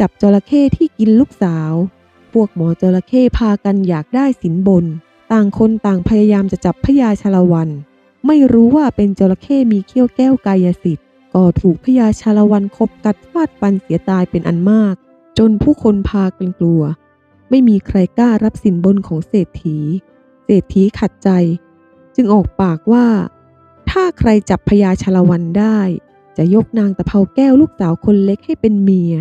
จับจระเข้ที่กินลูกสาว พวกหมอจระเข้พากันอยากได้สินบน ต่างคนต่างพยายามจะจับพญาชาละวัน ไม่รู้ว่าเป็นจระเข้มีเขี้ยวแก้วกายสิทธิ์ก็ถูกพญาชาละวันคบกัดฟาดฟันเสียตายเป็นอันมาก จนผู้คนพากันกลัว ไม่มีใครกล้ารับสินบนของเศรษฐี เศรษฐีขัดใจ จึงออกปากว่า ถ้าใครจับพญาชาละวันได้ จะยกนางตะเภาแก้วลูกสาวคนเล็กให้เป็นเมีย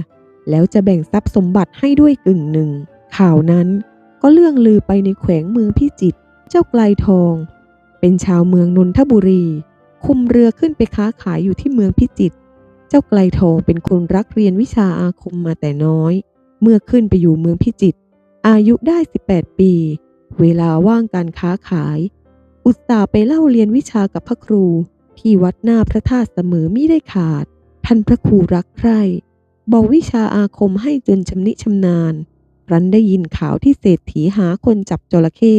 แล้วจะแบ่งทรัพย์สมบัติให้ด้วยกึ่งหนึ่ง ข่าวนั้นก็เลื่องลือไปในแขวงเมืองพิจิตรเจ้าไกลทอง เป็นชาวเมืองนนทบุรี คุมเรือขึ้นไปค้าขายอยู่ที่เมืองพิจิตรเจ้าไกลทองเป็นคนรักเรียนวิชาอาคมมาแต่น้อย เมื่อขึ้นไปอยู่เมืองพิจิตรอายุได้ 18 ปี เวลาว่างการค้าขาย อุตส่าห์ไปเล่าเรียนวิชากับพระครู ที่วัดหน้าพระธาตุเสมอมิได้ขาด ท่านพระครูรักใคร่ บอกวิชาอาคมให้จนชำนิชำนาญ รันได้ยินข่าวที่เศรษฐีหาคนจับจระเข้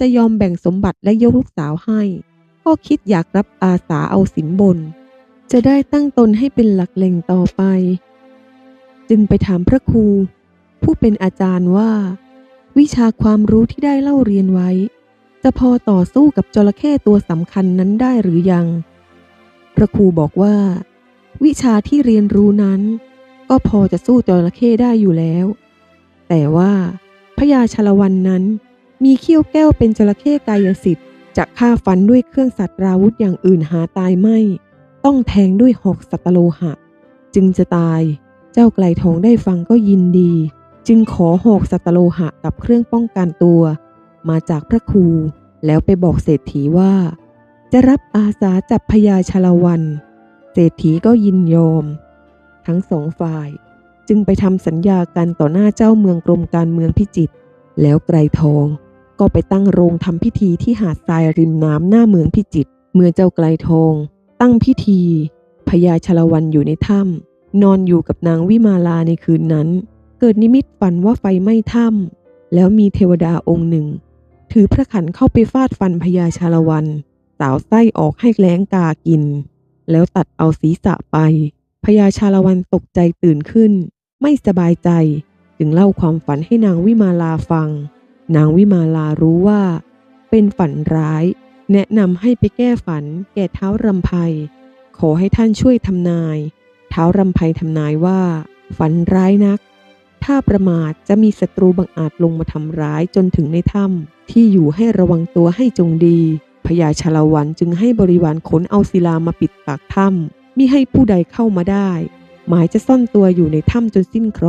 จะยอมแบ่งสมบัติและยกลูกสาวให้ ก็คิดอยากรับอาสาเอาสินบน จะได้ตั้งตนให้เป็นหลักแหล่งต่อไป จึงไปถามพระครู ผู้เป็นอาจารย์ว่า วิชาความรู้ที่ได้เล่าเรียนไว้ จะพอต่อสู้กับจระเข้ตัวสำคัญนั้นได้หรือยัง พระครูบอกว่า วิชาที่เรียนรู้นั้น ก็พอจะสู้จระเข้ได้อยู่แล้ว แต่ว่าพญาชลวันนั้น มีเขี้ยวแก้วเป็นจระเข้กายสิทธิ์จะฆ่าฟันด้วยเครื่องสัตว์ราวุธอย่างอื่นหาตายไม่ ต้องแทงด้วยหอกสัตโลหะ จึงจะตายเจ้าไกลทองได้ฟังก็ยินดี จึงขอหอกสัตโลหะกับเครื่องป้องกันตัว มาจากพระครู แล้วไปบอกเศรษฐีว่า จะรับอาสาจับพญาชลวัน เศรษฐีก็ยินยอม ทั้งสองฝ่าย จึงไปทำสัญญากันต่อหน้าเจ้าเมืองกรมการเมืองพิจิตรแล้วไกรทองก็ไปตั้งโรงทำพิธีที่หาดทรายริมน้ำหน้าเมืองพิจิตรเมื่อเจ้าไกลทอง ตั้งพิธีพญาชลวันอยู่ในถ้ำนอนอยู่กับนางวิมาลาในคืนนั้น เกิดนิมิตฝันว่าไฟไหม้ถ้ำแล้วมีเทวดาองค์หนึ่ง ถือพระขันเข้าไปฟาดฟันพญาชาละวัน สาวไส้ออกให้แล้งกากิน แล้วตัดเอาศีรษะไป พญาชาละวันตกใจตื่นขึ้น ไม่สบายใจ จึงเล่าความฝันให้นางวิมาลาฟัง นางวิมาลารู้ว่า เป็นฝันร้าย แนะนำให้ไปแก้ฝัน แก่เท้ารำไพขอให้ท่านช่วยทำนาย เท้ารำไพทำนายว่า ฝันร้ายนัก ถ้าประมาทจะมีศัตรูบังอาจลงมาทำร้ายจนถึงในถ้ำที่อยู่ให้ระวังตัวให้จงดีพญาชาละวันจึงให้บริวารขนเอาศิลามาปิดปากถ้ำ มิให้ผู้ใดเข้ามาได้ หมายจะซ่อนตัวอยู่ในถ้ำจนสิ้นเคราะ